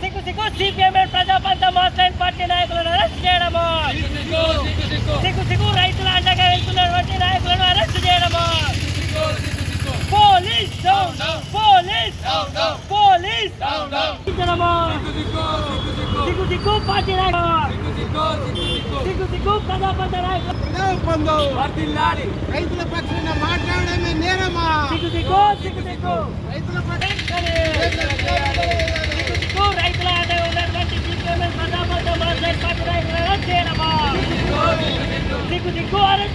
సిగ్గు సిగ్గు. CPM Prajapantha mass line party నాయకులను అరెస్ట్ చేయడమా. సిగ్గు సిగ్గు. రైతుల అండగా వెళ్తున్నటువంటి నాయకులను అరెస్ట్ చేయడమా. Police police police. సిగ్గు సిగ్గు. పార్టీ సిగ్గు సిగ్గు. ప్రజాపంత నాయకులు. రైతుల పక్షాన మాట్లాడమే నేరమా? సిగ్గు సిగ్గు. సిగ్గు సిగ్గు. రైతుల పక్షాన సిగ్గు రైతుల అండగా ఉన్నటువంటి CPM Prajapantha mass line party నాయకులను అరెస్ట్ చేయడమా సిగ్గు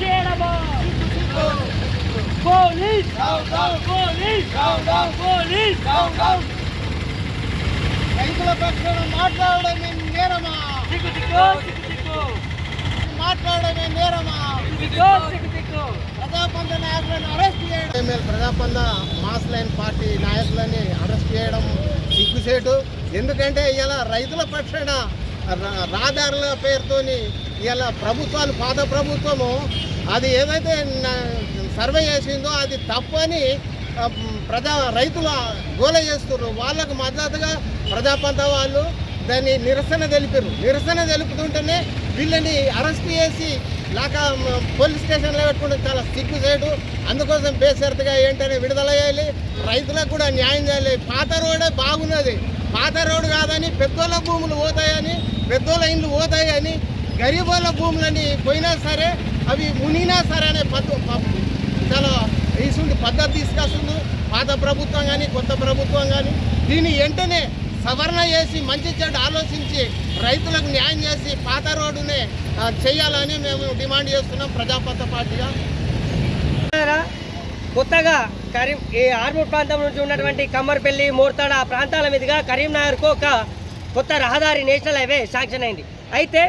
చేయడమా పోలీస్ పోలీస్ రైతుల పక్షాన మాట్లాడమే నేరమా మాట్లాడమే నేరమా ప్రజాపంద నాయకులను అరెస్ట్ చేయడం MLA Prajapantha mass line party నాయకులని arrest చేయడం సిగ్గుసేటు ఎందుకంటే ఇలా రైతుల పక్షాన రహదారుల పేరుతోని ఇలా ప్రభుత్వాలు పాత ప్రభుత్వము అది ఏదైతే సర్వే చేసిందో అది తప్పని ప్రజా రైతుల గోల చేస్తున్నారు వాళ్ళకు మద్దతుగా ప్రజాపంత వాళ్ళు దాన్ని నిరసన తెలిపారు నిరసన తెలుపుతుంటేనే వీళ్ళని అరెస్ట్ చేసి లేక పోలీస్ స్టేషన్లో పెట్టుకుంటే చాలా సిగ్గు చేయడు అందుకోసం బేసరతుగా ఏంటనే విడుదల చేయాలి. రైతులకు కూడా న్యాయం చేయాలి. పాత రోడే బాగున్నది. పాత రోడ్డు కాదని పెద్దోళ్ళ భూములు పోతాయని పెద్దోళ్ళ ఇండ్లు కానీ గరీబోళ్ళ భూములని పోయినా సరే అవి మునినా సరే అనే పద్ధ చాలా ఈసుంటి పద్ధతి తీసుకొస్తుంది పాత ప్రభుత్వం కానీ కొత్త ప్రభుత్వం కానీ. దీన్ని వెంటనే సవరణ చేసి మంచి చెడు ఆలోచించి రైతులకు న్యాయం చేసి పాత రోడ్డునే చేయాలని మేము డిమాండ్ చేస్తున్నాం ప్రజాపత పార్టీగా. కొత్తగా కరీం ఈ ఆర్మూర్ ప్రాంతం నుంచి ఉన్నటువంటి కమ్మర్పల్లి మోర్తాడ ఆ ప్రాంతాల మీదుగా కరీంనగర్కు ఒక కొత్త రహదారి నేషనల్ హైవే శాంక్షన్ అయింది. అయితే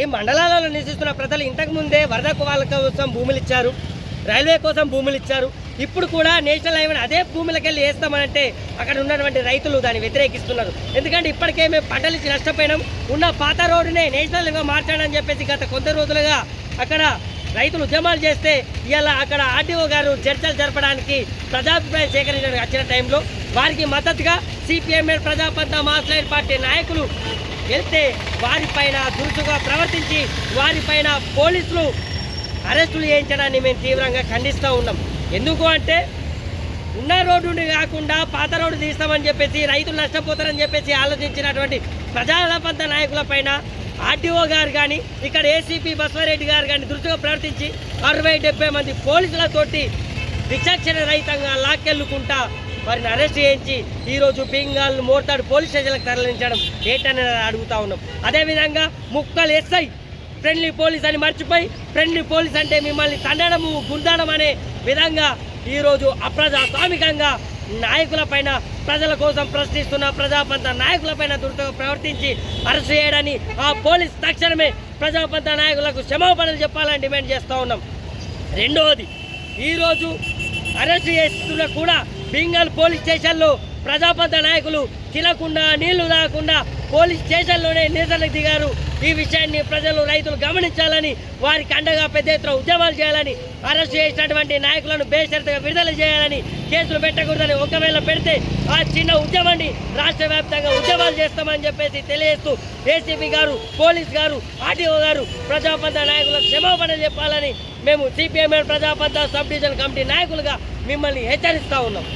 ఈ- మండలాలలో నివసిస్తున్న ప్రజలు ఇంతకు ముందే వరద వాళ్ళ కోసం భూములు ఇచ్చారు రైల్వే కోసం భూములు ఇచ్చారు. ఇప్పుడు కూడా నేషనల్ హైవేని అదే భూములకి వెళ్ళి వేస్తామంటే అక్కడ ఉన్నటువంటి రైతులు దాన్ని వ్యతిరేకిస్తున్నారు. ఎందుకంటే ఇప్పటికే మేము పంటలు ఇచ్చి నష్టపోయినాం. ఉన్న పాత రోడ్డునే నేషనల్ మార్చాడని చెప్పేసి గత కొద్ది రోజులుగా అక్కడ రైతులు ఉద్యమాలు చేస్తే ఇలా అక్కడ ఆర్డీఓ గారు చర్చలు జరపడానికి ప్రజాభిప్రాయం సేకరించడానికి వచ్చిన టైంలో వారికి మద్దతుగా సిపిఎంఎల్ ప్రజాపంత మాస్లైన్ పార్టీ నాయకులు వెళ్తే వారిపైన దురుసుగా ప్రవర్తించి వారిపైన పోలీసులు అరెస్టులు చేయించడాన్ని మేము తీవ్రంగా ఖండిస్తూ ఉన్నాం. ఎందుకు అంటే ఉన్న రోడ్డుని కాకుండా పాత రోడ్డు తీస్తామని చెప్పేసి రైతులు నష్టపోతారని చెప్పేసి ఆలోచించినటువంటి ప్రజాపంత నాయకుల పైన ఆర్టీఓ గారు కానీ ఇక్కడ ఏసీపీ బసవరెడ్డి గారు కానీ దృష్టిగా ప్రవర్తించి అరవై డెబ్బై మంది పోలీసులతోటి విచక్షణ రహితంగా లాక్కెళ్ళుకుంటా వారిని అరెస్ట్ చేయించి ఈరోజు బెంగాల్ మోర్తాడు పోలీస్ స్టేషన్లకు తరలించడం ఏంటని అడుగుతా ఉన్నాం. అదేవిధంగా ముక్కలు ఎస్ఐ ఫ్రెండ్లీ పోలీస్ అని మర్చిపోయి ఫ్రెండ్లీ పోలీస్ అంటే మిమ్మల్ని తండడము గుందడం అనే విధంగా ఈరోజు అప్రజాస్వామికంగా నాయకుల పైన ప్రజల కోసం ప్రశ్నిస్తున్న ప్రజాపంత నాయకులపైన దుర్తగా ప్రవర్తించి అరెస్ట్ చేయడాన్ని ఆ పోలీస్ తక్షణమే ప్రజాపంత నాయకులకు క్షమాపణలు చెప్పాలని డిమాండ్ చేస్తూ ఉన్నాం. రెండవది ఈరోజు అరెస్ట్ చేస్తున్న కూడా బింగల్ పోలీస్ స్టేషన్లో ప్రజాపద నాయకులు తినకుండా నీళ్ళు తాగకుండా పోలీస్ స్టేషన్లోనే నిరసనకు దిగారు. ఈ విషయాన్ని ప్రజలు రైతులు గమనించాలని వారికి అండగా పెద్ద ఎత్తున ఉద్యమాలు చేయాలని అరెస్ట్ చేసినటువంటి నాయకులను బేషరతుగా విడుదల చేయాలని కేసులు పెట్టకూడదని ఒకవేళ పెడితే ఆ చిన్న ఉద్యమాన్ని రాష్ట్ర వ్యాప్తంగా ఉద్యమాలు చేస్తామని చెప్పేసి తెలియజేస్తూ ఏసీపీ గారు పోలీస్ గారు ఆర్టీఓ గారు ప్రజాపంత నాయకులకు క్షమాపణ చెప్పాలని మేము CPML Prajapantha sub division committee నాయకులుగా మిమ్మల్ని హెచ్చరిస్తూ ఉన్నాం.